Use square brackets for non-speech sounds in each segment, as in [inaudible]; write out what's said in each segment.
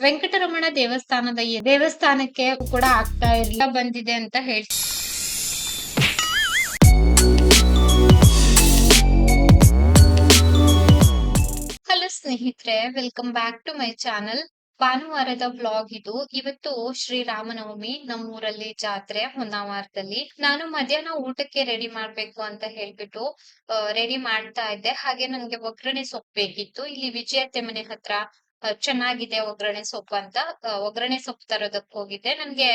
ವೆಂಕಟರಮಣ ದೇವಸ್ಥಾನದ ದೇವಸ್ಥಾನಕ್ಕೆ ಕೂಡ ಆಗ್ತಾ ಇರ್ಲಿಲ್ಲ ಬಂದಿದೆ ಅಂತ ಹೇಳಿ ಹಲೋ ಸ್ನೇಹಿತರೆ, welcome back to my channel. ಭಾನುವಾರದ ಬ್ಲಾಗ್ ಇದು. ಇವತ್ತು ಶ್ರೀರಾಮನವಮಿ, ನಮ್ಮೂರಲ್ಲಿ ಜಾತ್ರೆ, ಹೊನ್ನಾವಾರದಲ್ಲಿ. ನಾನು ಮಧ್ಯಾಹ್ನ ಊಟಕ್ಕೆ ರೆಡಿ ಮಾಡ್ಬೇಕು ಅಂತ ಹೇಳ್ಬಿಟ್ಟು ರೆಡಿ ಮಾಡ್ತಾ ಇದ್ದೆ. ಹಾಗೆ ನನ್ಗೆ ಒಗ್ಗರಣೆ ಸೊಪ್ಪು ಬೇಕಿತ್ತು. ಇಲ್ಲಿ ವಿಜಯತೆ ಮನೆ ಹತ್ರ ಚೆನ್ನಾಗಿದೆ ಒಗ್ಗರಣೆ ಸೊಪ್ಪು ಅಂತ. ಒಗ್ಗರಣೆ ಸೊಪ್ಪು ತರೋದಕ್ ಹೋಗಿದ್ದೆ. ನನ್ಗೆ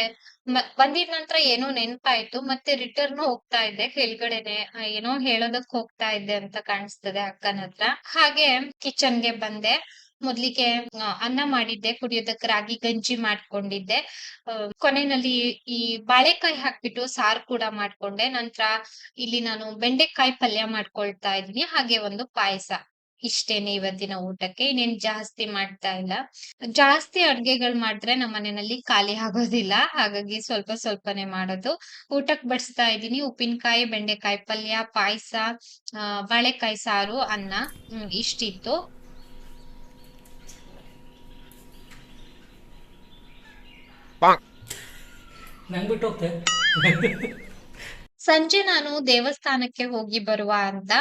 ಬಂದಿದ ನಂತರ ಏನೋ ನೆನ್ಪಾಯ್ತು. ಮತ್ತೆ ರಿಟರ್ನ್ ಹೋಗ್ತಾ ಇದ್ದೆ. ಕೆಳಗಡೆನೆ ಏನೋ ಹೇಳೋದಕ್ ಹೋಗ್ತಾ ಇದ್ದೆ ಅಂತ ಕಾಣಿಸ್ತದೆ ಅಕ್ಕನ ಹತ್ರ. ಹಾಗೆ ಕಿಚನ್ಗೆ ಬಂದೆ. ಮೊದ್ಲಿಗೆ ಅನ್ನ ಮಾಡಿದ್ದೆ. ಕುಡಿಯೋದಕ್ಕೆ ರಾಗಿ ಗಂಜಿ ಮಾಡ್ಕೊಂಡಿದ್ದೆ. ಕೊನೆಯಲ್ಲಿ ಈ ಬಾಳೆಕಾಯಿ ಹಾಕ್ಬಿಟ್ಟು ಸಾರ್ ಕೂಡ ಮಾಡ್ಕೊಂಡೆ. ನಂತರ ಇಲ್ಲಿ ನಾನು ಬೆಂಡೆಕಾಯಿ ಪಲ್ಯ ಮಾಡ್ಕೊಳ್ತಾ ಇದೀನಿ ಹಾಗೆ ಒಂದು ಪಾಯಸ. ಇಷ್ಟೇನೆ ಇವತ್ತಿನ ಊಟಕ್ಕೆ ಇನ್ನೇನ್ ಜಾಸ್ತಿ ಮಾಡ್ತಾ ಇಲ್ಲ. ಜಾಸ್ತಿ ಅಡ್ಗೆಗಳು ಮಾಡಿದ್ರೆ ನಮ್ಮ ಮನೆಯಲ್ಲಿ ಖಾಲಿ ಆಗೋದಿಲ್ಲ. ಹಾಗಾಗಿ ಸ್ವಲ್ಪ ಸ್ವಲ್ಪನೇ ಮಾಡೋದು. ಊಟಕ್ಕೆ ಬಡಿಸ್ತಾ ಇದೀನಿ ಉಪ್ಪಿನಕಾಯಿ ಬೆಂಡೆಕಾಯಿ ಪಲ್ಯ ಪಾಯಸ ಬಾಳೆಕಾಯಿ ಸಾರು ಅನ್ನ ಇಷ್ಟಿತ್ತು. ನಂಗೆ ಬಿಟ್ಟು ಹೋಗ್ತೆ. ಸಂಜೆ ನಾನು ದೇವಸ್ಥಾನಕ್ಕೆ ಹೋಗಿ ಬರುವ ಅಂತ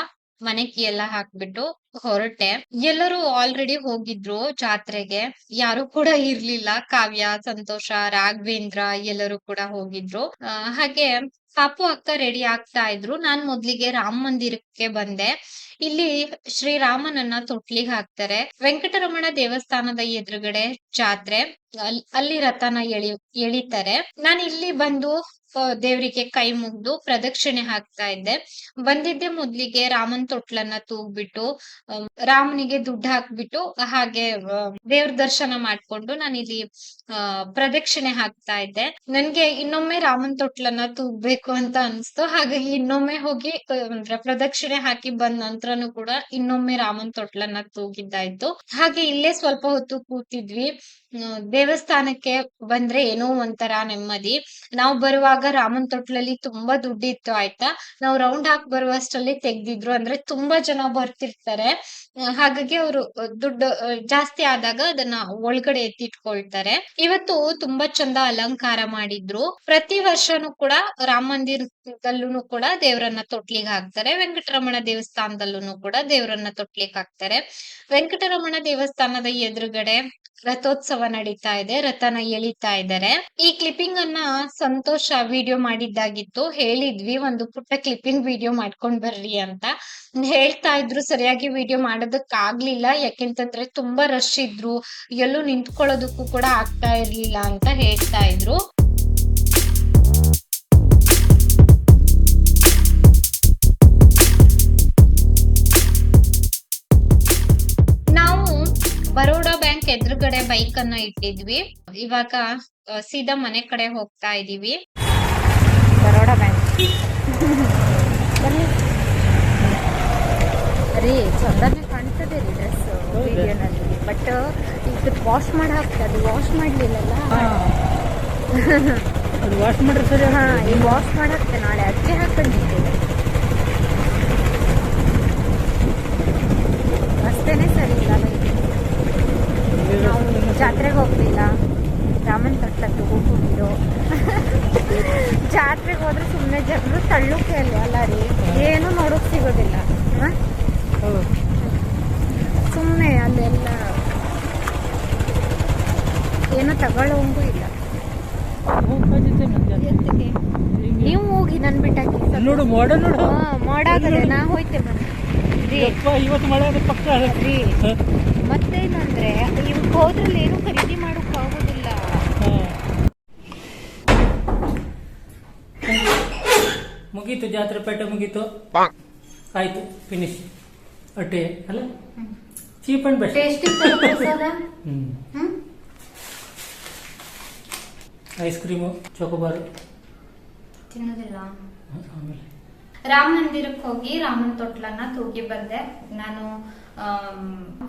ಮನೆ ಕೀ ಎಲ್ಲ ಹಾಕ್ಬಿಟ್ಟು ಹೊರಟೆ. ಎಲ್ಲರೂ ಆಲ್ರೆಡಿ ಹೋಗಿದ್ರು ಜಾತ್ರೆಗೆ. ಯಾರು ಕೂಡ ಇರ್ಲಿಲ್ಲ. ಕಾವ್ಯ, ಸಂತೋಷ, ರಾಘವೇಂದ್ರ ಎಲ್ಲರೂ ಕೂಡ ಹೋಗಿದ್ರು. ಹಾಗೆ ಪಾಪು ಅಕ್ಕ ರೆಡಿ ಆಗ್ತಾ ಇದ್ರು. ನಾನ್ ಮೊದ್ಲಿಗೆ ರಾಮ ಮಂದಿರಕ್ಕೆ ಬಂದೆ. ಇಲ್ಲಿ ಶ್ರೀರಾಮನನ್ನ ತೊಟ್ಲಿಗೆ ಹಾಕ್ತಾರೆ. ವೆಂಕಟರಮಣ ದೇವಸ್ಥಾನದ ಎದುರುಗಡೆ ಜಾತ್ರೆ. ಅಲ್ಲಿ ರಥನ ಎಳಿ, ಎಳಿತಾರೆ. ನಾನ್ ಇಲ್ಲಿ ಬಂದು ದೇವರಿಗೆ ಕೈ ಮುಗ್ದು ಪ್ರದಕ್ಷಿಣೆ ಹಾಕ್ತಾ ಇದ್ದೆ. ಬಂದಿದ್ದೆ ಮೊದ್ಲಿಗೆ ರಾಮನ್ ತೊಟ್ಲನ್ನ ತೂಗ್ಬಿಟ್ಟು ರಾಮನಿಗೆ ದುಡ್ಡು ಹಾಕ್ಬಿಟ್ಟು ಹಾಗೆ ದೇವ್ರ ದರ್ಶನ ಮಾಡ್ಕೊಂಡು ನಾನು ಇಲ್ಲಿ ಪ್ರದಕ್ಷಿಣೆ ಹಾಕ್ತಾ ಇದ್ದೆ. ನನ್ಗೆ ಇನ್ನೊಮ್ಮೆ ರಾಮನ್ ತೊಟ್ಲನ್ನ ತೂಗ್ಬೇಕು ಅಂತ ಅನ್ಸ್ತು. ಹಾಗಾಗಿ ಇನ್ನೊಮ್ಮೆ ಹೋಗಿ ಅಂದ್ರೆ ಪ್ರದಕ್ಷಿಣೆ ಹಾಕಿ ಬಂದ ನಂತರನು ಕೂಡ ಇನ್ನೊಮ್ಮೆ ರಾಮನ್ ತೊಟ್ಲನ್ನ ತೂಗಿದ್ದಾಯ್ತು ಹಾಗೆ ಇಲ್ಲೇ ಸ್ವಲ್ಪ ಹೊತ್ತು ಕೂತಿದ್ವಿ. ದೇವಸ್ಥಾನಕ್ಕೆ ಬಂದ್ರೆ ಏನೋ ಒಂಥರ ನೆಮ್ಮದಿ. ನಾವು ಬರುವಾಗ ರಾಮನ್ ತೊಟ್ಲಲ್ಲಿ ತುಂಬಾ ದುಡ್ಡಿತ್ತು ಆಯ್ತಾ. ನಾವು ರೌಂಡ್ ಹಾಕ್ ಬರುವಷ್ಟರಲ್ಲಿ ತೆಗ್ದಿದ್ರು. ಅಂದ್ರೆ ತುಂಬಾ ಜನ ಬರ್ತಿರ್ತಾರೆ. ಹಾಗಾಗಿ ಅವರು ದುಡ್ಡು ಜಾಸ್ತಿ ಆದಾಗ ಅದನ್ನ ಒಳಗಡೆ ಎತ್ತಿಟ್ಕೊಳ್ತಾರೆ. ಇವತ್ತು ತುಂಬಾ ಚಂದ ಅಲಂಕಾರ ಮಾಡಿದ್ರು. ಪ್ರತಿ ವರ್ಷನೂ ಕೂಡ ರಾಮ ಮಂದಿರದಲ್ಲೂ ಕೂಡ ದೇವರನ್ನ ತೊಟ್ಲಿಗೆ ಹಾಕ್ತಾರೆ. ವೆಂಕಟರಮಣ ದೇವಸ್ಥಾನದಲ್ಲೂ ಕೂಡ ದೇವರನ್ನ ತೊಟ್ಲಿಗೆ ಹಾಕ್ತಾರೆ. ವೆಂಕಟರಮಣ ದೇವಸ್ಥಾನದ ಎದುರುಗಡೆ ರಥೋತ್ಸವ ನಡೀತಾ ಇದೆ, ರಥನ ಎಳಿತಾ ಇದ್ದಾರೆ. ಈ ಕ್ಲಿಪ್ಪಿಂಗ್ ಅನ್ನ ಸಂತೋಷ ವಿಡಿಯೋ ಮಾಡಿದ್ದಾಗಿತ್ತು. ಹೇಳಿದ್ವಿ, ಒಂದು ಪುಟ್ಟ ಕ್ಲಿಪ್ಪಿಂಗ್ ವಿಡಿಯೋ ಮಾಡ್ಕೊಂಡ್ ಬರ್ರಿ ಅಂತ. ಹೇಳ್ತಾ ಇದ್ರು, ಸರಿಯಾಗಿ ವಿಡಿಯೋ ಮಾಡೋದಕ್ ಆಗ್ಲಿಲ್ಲ ಯಾಕೆಂತಂದ್ರೆ ತುಂಬಾ ರಶ್ ಇದ್ರು. ಎಲ್ಲೂ ನಿಂತ್ಕೊಳ್ಳೋದಕ್ಕೂ ಕೂಡ ಆಗ್ತಾ ಇರ್ಲಿಲ್ಲ ಅಂತ ಹೇಳ್ತಾ ಇದ್ರು. ಬರೋಡಾ ಬ್ಯಾಂಕ್ ಎದುರುಗಡೆ ಬೈಕ್ ಅನ್ನ ಇಟ್ಟಿದ್ವಿ. ಇವಾಗ ಸೀದಾ ಮನೆ ಕಡೆ ಹೋಗ್ತಾ ಇದೀವಿ. ಬರೋಡಾ ಬ್ಯಾಂಕ್ ರೀ ಚಂದನೆ ಕಾಣ್ತದೆ ರೀ ಡ್ರೆಸ್ ವಿಡಿಯೋನಲ್ಲಿ ಬಟ್ ಇದು ವಾಶ್ ಮಾಡಿ ಅದು ವಾಶ್ ಮಾಡಲಿಲ್ಲಲ್ಲ? ಅದು ವಾಶ್ ಮಾಡ್ರೆ ಸರಿ ಹಾ ಈಗ ವಾಶ್ ಮಾಡಿ ಹಾಕ್ತೆ ನಾಳೆ ಅದಕ್ಕೆ ಹಾಕೊಂಡಿದ್ದೇವೆ ಅಷ್ಟೇನೆ ಸರಿ ಇಲ್ಲ ಜಾತ್ರೆಗೆ ಹೋಗ್ಲಿಲ್ಲ. ರಾಮನ್ ತಟ್ಟದ್ದು ಹೋಗಿದ್ದು ಜಾತ್ರೆಗೆ ಹೋದ್ರೆ ಸುಮ್ಮನೆ ಜನರು ತಳ್ಳೋಕೆ ಅಲ್ಲಿ ಅಲ್ಲ ರೀ? ಏನು ನೋಡೋಕ್ ಸಿಗೋದಿಲ್ಲ. ಸುಮ್ಮನೆ ಅಲ್ಲೆಲ್ಲ ಏನೋ ತಗೊಳ್ಳೋಂಗೂ ಇಲ್ಲ. ನೀವು ಹೋಗಿ ನನ್ ಬಿಟ್ಟಾಕಿ ನೋಡು ಮೋಡ ನೋಡು. ಮೋಡ ನಾ ಹೋಯ್ತೆ ಬನ್ನಿ. ರೀ. ಇವತ್ತು ಮಳೆ ಪಕ್ಕ. ರೀ. ಮತ್ತೇನಂದ್ರೆ ಇವ್ರು ಹೋದ್ರಲ್ಲಿ ಏನು ಖರೀದಿ ಮಾಡೋಕ್ ಆಗೋದಿಲ್ಲ ಮುಗೀತು ಜಾತ್ರೆ ಪೇಟೆ ಮುಗೀತು. ಆಯ್ತು ಫಿನಿಶ್ ಅಟ್ಟೆ ಅಲ್ಲ? Cheap and best. Ice cream chocobar ತಿನ್ನೋದಿಲ್ಲ. ಆಮೇಲೆ. ರಾಮ ಮಂದಿರಕ್ಕೆ ಹೋಗಿ ರಾಮನ ತೊಟ್ಲನ್ನ ತೂಗಿ ಬಂದೆ. ನಾನು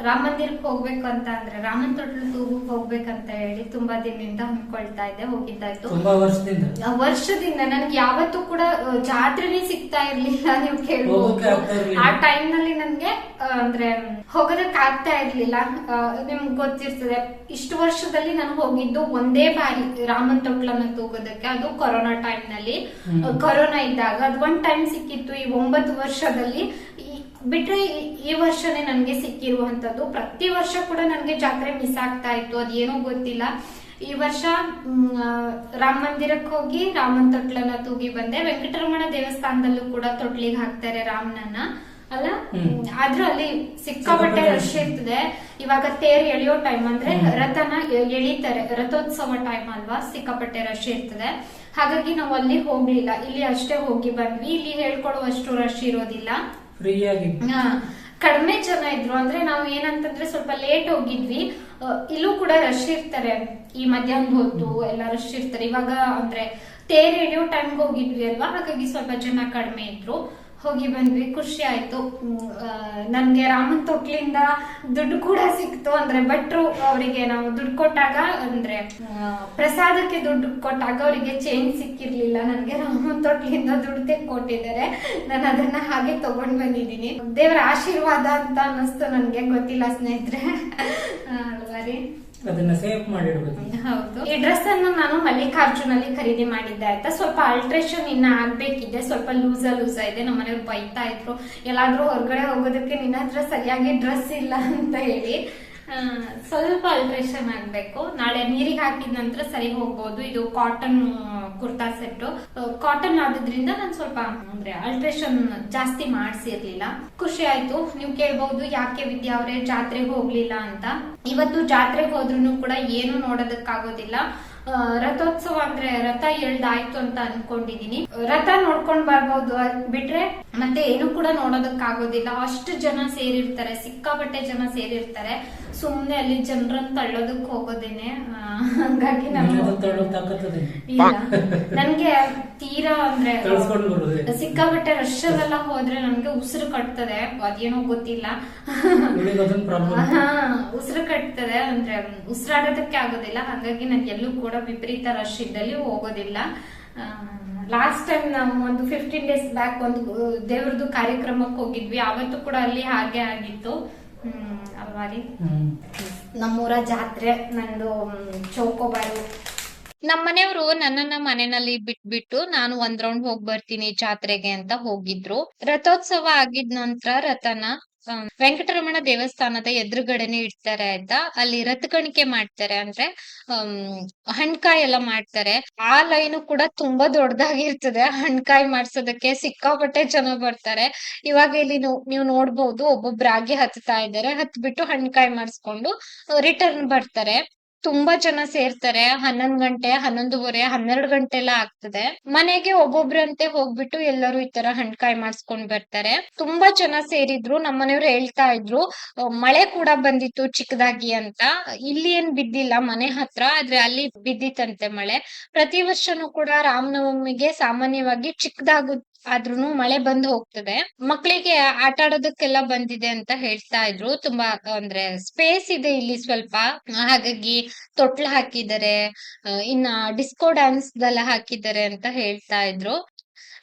ರಾಮ ಮಂದಿರಕ್ಕೆ ಹೋಗ್ಬೇಕು ಅಂತ ಅಂದ್ರೆ ರಾಮನ್ ತೊಟ್ಲು ತೂಗು ಹೋಗ್ಬೇಕಂತ ಹೇಳಿ ತುಂಬಾ ದಿನದಿಂದ ಅನ್ಕೊಳ್ತಾ ಇದ್ದೆ ಹೋಗಿದ್ದಾಯ್ತು ತುಂಬಾ ವರ್ಷದಿಂದ? ವರ್ಷದಿಂದ. ನನ್ಗೆ ಯಾವತ್ತೂ ಕೂಡ ಜಾತ್ರೆ ಜಾತ್ರೆನೇ ಸಿಗ್ತಾ ಇರ್ಲಿಲ್ಲ ನೀವು ಕೇಳ್ಬೋದು. ಆ ಟೈಮ್ನಲ್ಲಿ ನನ್ಗೆ ಅಂದ್ರೆ ಹೋಗೋದಕ್ಕೆ ಆಗ್ತಾ ಇರ್ಲಿಲ್ಲ. ನಿಮ್ಗೆ ಗೊತ್ತಿರ್ತದೆ ಇಷ್ಟು ವರ್ಷದಲ್ಲಿ ನಾನು ಹೋಗಿದ್ದು ಒಂದೇ ಬಾರಿ ರಾಮನ್ ತೊಟ್ಲನ್ನ ತೂಗೋದಕ್ಕೆ. ಅದು ಕೊರೋನಾ ಟೈಮ್ನಲ್ಲಿ ಕೊರೋನಾ ಇದ್ದಾಗ. ಅದ್ ಒಂದ್ ಟೈಮ್ ಸಿಕ್ಕಿತ್ತು. ಈ ಒಂಬತ್ತು ವರ್ಷದಲ್ಲಿ ಬಿಟ್ರೆ ಈ- ವರ್ಷನೇ ನನ್ಗೆ ಸಿಕ್ಕಿರುವಂತದ್ದು. ಪ್ರತಿ ವರ್ಷ ಕೂಡ ನನಗೆ ಜಾತ್ರೆ ಮಿಸ್ ಆಗ್ತಾ ಇತ್ತು. ಅದೇನೋ ಗೊತ್ತಿಲ್ಲ. ಈ ವರ್ಷ ರಾಮ ಮಂದಿರಕ್ಕೆ ಹೋಗಿ ರಾಮನ್ ತೊಟ್ಲನ್ನ ತೂಗಿ ಬಂದೆ. ವೆಂಕಟರಮಣ ದೇವಸ್ಥಾನದಲ್ಲೂ ಕೂಡ ತೊಟ್ಲಿಗೆ ಹಾಕ್ತಾರೆ ರಾಮನನ್ನ. ಅಲ್ಲ. ಆದ್ರೂ ಅಲ್ಲಿ ಸಿಕ್ಕಾಪಟ್ಟೆ ರಶ್ ಇರ್ತದೆ. ಇವಾಗ ತೇರ್ ಎಳೆಯೋ ಟೈಮ್ ಅಂದ್ರೆ ರಥನ ಎಳಿತಾರೆ. ರಥೋತ್ಸವ ಟೈಮ್ ಅಲ್ವಾ? ಸಿಕ್ಕಾಪಟ್ಟೆ ರಶ್ ಇರ್ತದೆ. ಹಾಗಾಗಿ ನಾವು ಅಲ್ಲಿ ಹೋಗ್ಲಿಲ್ಲ. ಇಲ್ಲಿ ಅಷ್ಟೇ ಹೋಗಿ ಬಂದ್ವಿ. ಇಲ್ಲಿ ಹೇಳ್ಕೊಡುವಷ್ಟು ರಶ್ ಇರೋದಿಲ್ಲ. ಫ್ರೀ ಆಗಿ ಹಾ, ಕಡಿಮೆ ಜನ ಇದ್ರು ಅಂದ್ರೆ ನಾವು ಏನಂತಂದ್ರೆ ಸ್ವಲ್ಪ ಲೇಟ್ ಹೋಗಿದ್ವಿ. ಇಲ್ಲೂ ಕೂಡ ರಶ್ ಇರ್ತಾರೆ. ಈ ಮಧ್ಯಾಹ್ನ ಹೊತ್ತು ಎಲ್ಲ ರಶ್ ಇರ್ತಾರೆ. ಇವಾಗ ಅಂದ್ರೆ ತೇರ್ ಹಿಡಿಯೋ ಟೈಮ್ಗೆ ಹೋಗಿದ್ವಿ ಅಲ್ವಾ? ಹಾಗಾಗಿ ಸ್ವಲ್ಪ ಜನ ಕಡಿಮೆ ಇದ್ರು. ಹೋಗಿ ಬಂದ್ವಿ. ಖುಷಿ ಆಯ್ತು. ನನಗೆ ರಾಮನ್ ತೊಟ್ಲಿಂದ ದುಡ್ಡು ಕೂಡ ಸಿಕ್ತು. ಅಂದ್ರೆ ಭಟ್ರು ಅವರಿಗೆ ನಾವು ದುಡ್ಡು ಕೊಟ್ಟಾಗ, ಅಂದ್ರೆ ಪ್ರಸಾದಕ್ಕೆ ದುಡ್ಡು ಕೊಟ್ಟಾಗ ಅವರಿಗೆ ಚೇಂಜ್ ಸಿಕ್ಕಿರ್ಲಿಲ್ಲ. ನನ್ಗೆ ರಾಮನ್ ತೊಟ್ಲಿಂದ ದುಡ್ಡು ತೆಗೆ ಕೊಟ್ಟಿದ್ದಾರೆ ನಾನು ಅದನ್ನ ಹಾಗೆ ತಗೊಂಡ್ ಬಂದಿದ್ದೀನಿ. ದೇವರ ಆಶೀರ್ವಾದ ಅಂತ ಅನ್ನಿಸ್ತು ನನ್ಗೆ. ಗೊತ್ತಿಲ್ಲ ಸ್ನೇಹಿತರೆ. [laughs] ಅದನ್ನ ಸೇವ್ ಮಾಡಿಡ್ಬೇಕು ಹೌದು. ಈ ಡ್ರೆಸ್ ಅನ್ನು ನಾನು ಮಲ್ಲಿಕಾರ್ಜುನ್ ಅಲ್ಲಿ ಖರೀದಿ ಮಾಡಿದ್ದೆ ಆಯ್ತಾ. ಸ್ವಲ್ಪ ಅಲ್ಟ್ರೇಷನ್ ಇನ್ನ ಆಗ್ಬೇಕಿದೆ. ಸ್ವಲ್ಪ ಲೂಸ ಲೂಸ ಇದೆ. ನಮ್ಮ ಮನೆಯವ್ರು ಬೈತಾ ಇದ್ರು. ಎಲ್ಲಾದ್ರೂ ಹೊರಗಡೆ ಹೋಗೋದಕ್ಕೆ ನಿನ್ನ ಹತ್ರ ಸರಿಯಾಗಿ ಡ್ರೆಸ್ ಇಲ್ಲ ಅಂತ ಹೇಳಿ. ಸ್ವಲ್ಪ ಅಲ್ಟ್ರೇಷನ್ ಆಗ್ಬೇಕು. ನಾಳೆ ನೀರಿಗೆ ಹಾಕಿದ ನಂತರ ಸರಿ ಹೋಗ್ಬೋದು. ಇದು ಕಾಟನ್ ಕುರ್ತಾ ಸೆಟ್ ಕಾಟನ್ ಆದ್ರಿಂದ ನಾನು ಸ್ವಲ್ಪ, ಅಂದ್ರೆ ಅಲ್ಟ್ರೇಷನ್ ಜಾಸ್ತಿ ಮಾಡಿಸಿರ್ಲಿಲ್ಲ. ಖುಷಿ ಆಯ್ತು. ನೀವು ಕೇಳ್ಬಹುದು ಯಾಕೆ ವಿದ್ಯಾ ಅವರೇ ಜಾತ್ರೆಗೆ ಹೋಗ್ಲಿಲ್ಲ ಅಂತ. ಇವತ್ತು ಜಾತ್ರೆಗೆ ಹೋದ್ರು ಕೂಡ ಏನು ನೋಡೋದಕ್ಕಾಗೋದಿಲ್ಲ. ರಥೋತ್ಸವ ಅಂದ್ರೆ ರಥ ಎಳ್ದಾಯ್ತು ಅಂತ ಅನ್ಕೊಂಡಿದೀನಿ. ರಥ ನೋಡ್ಕೊಂಡ್ ಬರ್ಬೋದು. ಅದ್ ಬಿಟ್ರೆ ಮತ್ತೆ ಏನು ಕೂಡ ನೋಡೋದಕ್ಕಾಗೋದಿಲ್ಲ. ಅಷ್ಟು ಜನ ಸೇರಿರ್ತಾರೆ. ಸಿಕ್ಕಾಪಟ್ಟೆ ಜನ ಸೇರಿರ್ತಾರೆ. ಸುಮ್ನೆ ಅಲ್ಲಿ ಜನರನ್ನ ತಳ್ಳೋದಕ್ ಹೋಗೋದೇನೆ ಹಂಗಾಗಿ ನನ್ಗೆ ತೀರಾ ಅಂದ್ರೆ ಸಿಕ್ಕಾಪಟ್ಟೆ ರಶ್ ಅದೆಲ್ಲ ಹೋದ್ರೆ ನನ್ಗೆ ಉಸಿರು ಕಟ್ತದೆ. ಅದೇನೋ ಗೊತ್ತಿಲ್ಲ. ಉಸಿರು ಕಟ್ತದೆ. ಅಂದ್ರೆ ಉಸಿರಾಡೋದಕ್ಕೆ ಆಗೋದಿಲ್ಲ. ಹಾಗಾಗಿ ನಾನು ಎಲ್ಲೂ ಕೂಡ ವಿಪರೀತ ರಶ್ ಇದ್ದಲ್ಲಿ ಹೋಗೋದಿಲ್ಲ. ಲಾಸ್ಟ್ ಟೈಮ್ ನಾವು ಒಂದು ಫಿಫ್ಟೀನ್ ಡೇಸ್ ಬ್ಯಾಕ್ ಒಂದು ದೇವ್ರದ್ದು ಕಾರ್ಯಕ್ರಮಕ್ಕೆ ಹೋಗಿದ್ವಿ. ಅವತ್ತು ಕೂಡ ಅಲ್ಲಿ ಹಾಗೆ ಆಗಿತ್ತು. ಅಲ್ವಾ ರೀ? ಹ್ಮ್. ನಮ್ಮೂರ ಜಾತ್ರೆ ನಂದು ಚೌಕೋಬಾರು. ನಮ್ಮನೆಯವರು ನನ್ನನ್ನ ಮನೆಯಲ್ಲಿ ಬಿಟ್ಬಿಟ್ಟು ನಾನು ಒಂದ್ ರೌಂಡ್ ಹೋಗ್ ಬರ್ತೀನಿ ಜಾತ್ರೆಗೆ ಅಂತ ಹೋಗಿದ್ರು. ರಥೋತ್ಸವ ಆಗಿದ್ ನಂತರ ರಥನ ವೆಂಕಟರಮಣ ದೇವಸ್ಥಾನದ ಎದುರುಗಡೆನೆ ಇಡ್ತಾರೆ ಆಯ್ತಾ ಅಲ್ಲಿ ರಥಗಣಿಕೆ ಮಾಡ್ತಾರೆ ಅಂದ್ರೆ ಹಣ್ಕಾಯಿ ಎಲ್ಲ ಮಾಡ್ತಾರೆ. ಆ ಲೈನು ಕೂಡ ತುಂಬಾ ದೊಡ್ಡದಾಗಿರ್ತದೆ, ಹಣ್ಕಾಯಿ ಮಾಡ್ಸೋದಕ್ಕೆ ಸಿಕ್ಕಾಪಟ್ಟೆ ಜನ ಬರ್ತಾರೆ. ಇವಾಗ ಇಲ್ಲಿ ನೀವು ನೋಡ್ಬೋದು ನೋಡ್ಬೋದು ಒಬ್ಬೊಬ್ರಾಗಿ ಹತ್ತಾ ಇದ್ದಾರೆ, ಹತ್ಬಿಟ್ಟು ಹಣ್ಕಾಯಿ ಮಾಡಿಸ್ಕೊಂಡು, ರಿಟರ್ನ್ ಬರ್ತಾರೆ. ತುಂಬಾ ಜನ ಸೇರ್ತಾರೆ. ಹನ್ನೊಂದ್ ಗಂಟೆ, ಹನ್ನೊಂದುವರೆ, ಹನ್ನೆರಡು ಗಂಟೆ ಎಲ್ಲ ಆಗ್ತದೆ. ಮನೆಗೆ ಒಬ್ಬೊಬ್ರಂತೆ ಹೋಗ್ಬಿಟ್ಟು ಎಲ್ಲರೂ ಈ ತರ ಹಣ್ಕಾಯಿ ಮಾಡಿಸ್ಕೊಂಡ್ ಬರ್ತಾರೆ. ತುಂಬಾ ಜನ ಸೇರಿದ್ರು. ನಮ್ಮನೆಯವ್ರು ಹೇಳ್ತಾ ಇದ್ರು ಮಳೆ ಕೂಡ ಬಂದಿತ್ತು ಚಿಕ್ಕದಾಗಿ ಅಂತ. ಇಲ್ಲಿ ಏನ್ ಬಿದ್ದಿಲ್ಲ, ಮನೆ ಹತ್ರ, ಆದ್ರೆ ಅಲ್ಲಿ ಬಿದ್ದಿತ್ತಂತೆ ಮಳೆ. ಪ್ರತಿ ವರ್ಷನೂ ಕೂಡ ರಾಮನವಮಿಗೆ ಸಾಮಾನ್ಯವಾಗಿ ಚಿಕ್ಕದಾಗ ಆದ್ರೂನು ಮಳೆ ಬಂದ್ ಹೋಗ್ತದೆ. ಮಕ್ಕಳಿಗೆ ಆಟ ಆಡೋದಕ್ಕೆಲ್ಲ ಬಂದಿದೆ ಅಂತ ಹೇಳ್ತಾ ಇದ್ರು. ತುಂಬಾ, ಅಂದ್ರೆ ಸ್ಪೇಸ್ ಇದೆ ಇಲ್ಲಿ ಸ್ವಲ್ಪ. ಹಾಗಾಗಿ ತೊಟ್ಲ ಹಾಕಿದ್ದಾರೆ. ಇನ್ನ ಡಿಸ್ಕೋ ಡ್ಯಾನ್ಸ್ ಎಲ್ಲ ಹಾಕಿದ್ದಾರೆ ಅಂತ ಹೇಳ್ತಾ ಇದ್ರು.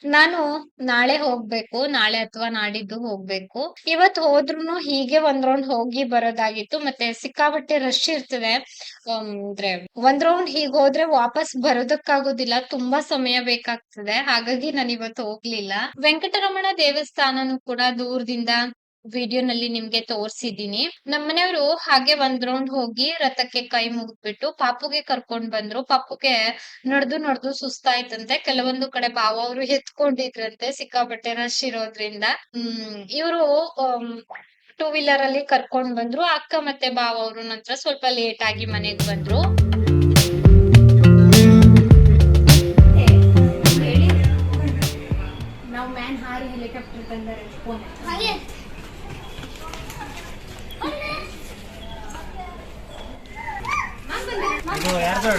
ನಾನು ನಾಳೆ ಹೋಗ್ಬೇಕು, ನಾಳೆ ಅಥವಾ ನಾಡಿದ್ದು ಹೋಗ್ಬೇಕು. ಇವತ್ ಹೋದ್ರುನು ಹೀಗೆ ಒಂದ್ ರೌಂಡ್ ಹೋಗಿ ಬರೋದಾಗಿತ್ತು, ಮತ್ತೆ ಸಿಕ್ಕಾಪಟ್ಟೆ ರಶ್ ಇರ್ತದೆ. ಅಂದ್ರೆ ಒಂದ್ ರೌಂಡ್ ಹೀಗ್ ಹೋದ್ರೆ ವಾಪಸ್ ಬರೋದಕ್ಕಾಗೋದಿಲ್ಲ, ತುಂಬಾ ಸಮಯ ಬೇಕಾಗ್ತದೆ. ಹಾಗಾಗಿ ನಾನು ಇವತ್ತು ಹೋಗ್ಲಿಲ್ಲ. ವೆಂಕಟರಮಣ ದೇವಸ್ಥಾನನು ಕೂಡ ದೂರದಿಂದ ವಿಡಿಯೋನಲ್ಲಿ ನಿಮ್ಗೆ ತೋರ್ಸಿದೀನಿ ನಮ್ಮನೆಯವರು ಹಾಗೆ ಒಂದ್ ರೌಂಡ್ ಹೋಗಿ ರಥಕ್ಕೆ ಕೈ ಮುಗಿದ್ಬಿಟ್ಟು ಪಾಪುಗೆ ಕರ್ಕೊಂಡ್ ಬಂದ್ರು. ಪಾಪುಗೆ ನಡ್ದು ನಡ್ದು ಸುಸ್ತಾಯ್ತಂತೆ. ಕೆಲವೊಂದು ಕಡೆ ಬಾವ ಅವರು ಎತ್ಕೊಂಡಿದ್ರಂತೆ ಸಿಕ್ಕಾಪಟ್ಟೆ ರಶ್ ಇರೋದ್ರಿಂದ ಹ್ಮ್, ಇವರು ಟೂ ವೀಲರ್ ಅಲ್ಲಿ ಕರ್ಕೊಂಡ್ ಬಂದ್ರು. ಅಕ್ಕ ಮತ್ತೆ ಬಾವ ಅವರು ನಂತರ ಸ್ವಲ್ಪ ಲೇಟ್ ಆಗಿ ಮನೆಗ್ ಬಂದ್ರು.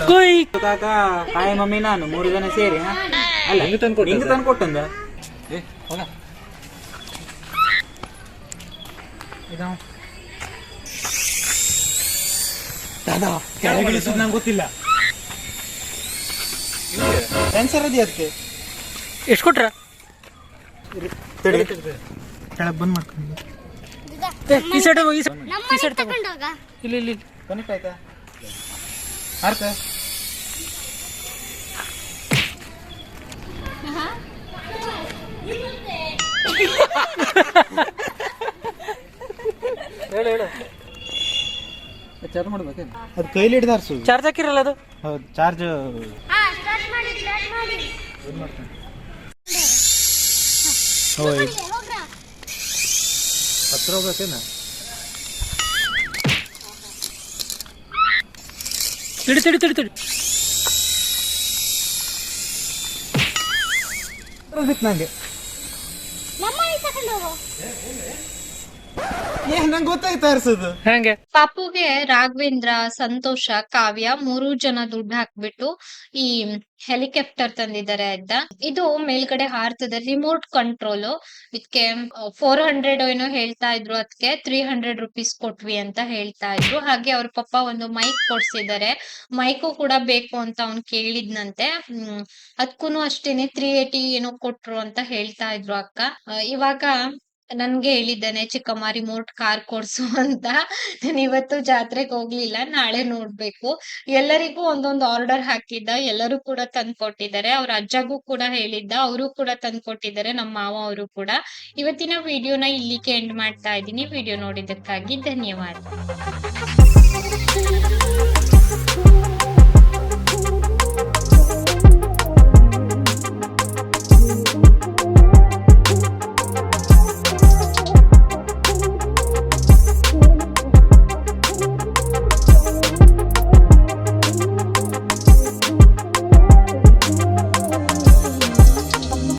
ಕೊಯ್. ಕಾಕ ಕಾಯಿ ಮಮ್ಮಿ ನಾನು ಮೂರು ಜನ ಸೇರಿ ಅಲ್ಲ ನಿಂಗೆ ತಂದು ಕೊಟ್ಟು ನಿಂಗೆ ತಂದು ಕೊಟ್ಟಂದ ಏ ದಾದಾ ಕೆಳಗೆ ಇಳಿಸೋದು ನಂಗೆ ಗೊತ್ತಿಲ್ಲ. ಕ್ಯಾನ್ಸರ್ ಅದಿ ಅದಕ್ಕೆ? ಎಷ್ಟು ಕೊಟ್ರ? ಕೆಳಗೆ ಬಂದ್ ಮಾಡ್ಕೊಂಡು ಈ ಸೈಡ್ ಹೋಗಿ ಈ ಸೈಡ್ ತಗೊಂಡೋಗ? ಇಲ್ಲಿ ಇಲ್ಲಿ ಕನೆಕ್ಟ್ ಆಯ್ತಾ ಅರ್ಥ? [laughs] ಹೇಳು ಹೇಳು. ಚಾರ್ಜ್ ಮಾಡ್ಬೇಕೇನು? ಅದು ಕೈಲಿ ಹಿಡ್ದು ಸು ಚಾರ್ಜ್ ಹಾಕಿರಲ್ಲ ಅದು? ಹೌದು ಚಾರ್ಜ್ ಹಾ ಸ್ಟಾರ್ಟ್ ಮಾಡಿ ಸ್ಟಾರ್ಟ್ ಮಾಡಿ. ಹೋಗ್ರ. ಹತ್ರ ಹೋಗ್ಬೇಕೇನ? ತಿಡಿ ತಿಳಿ ತಿಳಿ ತಿಡಿ ನಂಗೆ ನಮ್ಮ ತಗೊಂಡು ಹೋಗು. ಏ ನಂಗೆ ಗೊತ್ತಾಯ್ತು ಹಾರ್ಸೋದು ಹೆಂಗೆ? ಪಾಪುಗೆ ರಾಘವೇಂದ್ರ ಸಂತೋಷ ಕಾವ್ಯ ಮೂರು ಜನ ದುಡ್ಡು ಹಾಕ್ಬಿಟ್ಟು ಈ ಹೆಲಿಕಾಪ್ಟರ್ ತಂದಿದ್ದಾರೆ ಅಂತ. ಇದು ಮೇಲ್ಗಡೆ ಹಾರ್ತದೆ ರಿಮೋಟ್ ಕಂಟ್ರೋಲ್ ಇದಕ್ಕೆ ಫೋರ್ ಹಂಡ್ರೆಡ್ ಏನೋ ಹೇಳ್ತಾ ಇದ್ರು ಅದಕ್ಕೆ ತ್ರೀ ಹಂಡ್ರೆಡ್ ರುಪೀಸ್ ಕೊಟ್ವಿ ಅಂತ ಹೇಳ್ತಾ ಇದ್ರು. ಹಾಗೆ ಅವ್ರ ಪಪ್ಪ ಒಂದು ಮೈಕ್ ಕೊಡ್ಸಿದ್ದಾರೆ. ಮೈಕು ಕೂಡ ಬೇಕು ಅಂತ ಅವ್ನ್ ಕೇಳಿದ್ನಂತೆ. ಹ್ಮ್ ಅದಕ್ಕೂನು ಅಷ್ಟೇನೆ ತ್ರೀ ಏಟಿ ಏನೋ ಕೊಟ್ರು ಅಂತ ಹೇಳ್ತಾ ಇದ್ರು ಅಕ್ಕ. ಇವಾಗ ನನ್ಗೆ ಹೇಳಿದ್ದಾನೆ ಚಿಕ್ಕಮ್ಮ ರಿಮೋಟ್ ಕಾರ್ ಕೊಡ್ಸು ಅಂತ. ನಾನು ಇವತ್ತು ಜಾತ್ರೆಗೆ ಹೋಗ್ಲಿಲ್ಲ, ನಾಳೆ ನೋಡ್ಬೇಕು. ಎಲ್ಲರಿಗೂ ಒಂದೊಂದು ಆರ್ಡರ್ ಹಾಕಿದ್ದ, ಎಲ್ಲರೂ ಕೂಡ ತಂದ್ ಕೊಟ್ಟಿದ್ದಾರೆ ಅವ್ರ ಅಜ್ಜಗೂ ಕೂಡ ಹೇಳಿದ್ದ, ಅವರು ಕೂಡ ತಂದ್ ಕೊಟ್ಟಿದ್ದಾರೆ ನಮ್ಮ ಮಾವ ಅವರು ಕೂಡ. ಇವತ್ತಿನ ವಿಡಿಯೋನ ಇಲ್ಲಿಗೆ ಎಂಡ್ ಮಾಡ್ತಾ ಇದ್ದೀನಿ. ವಿಡಿಯೋ ನೋಡಿದ್ದಕ್ಕಾಗಿ ಧನ್ಯವಾದ.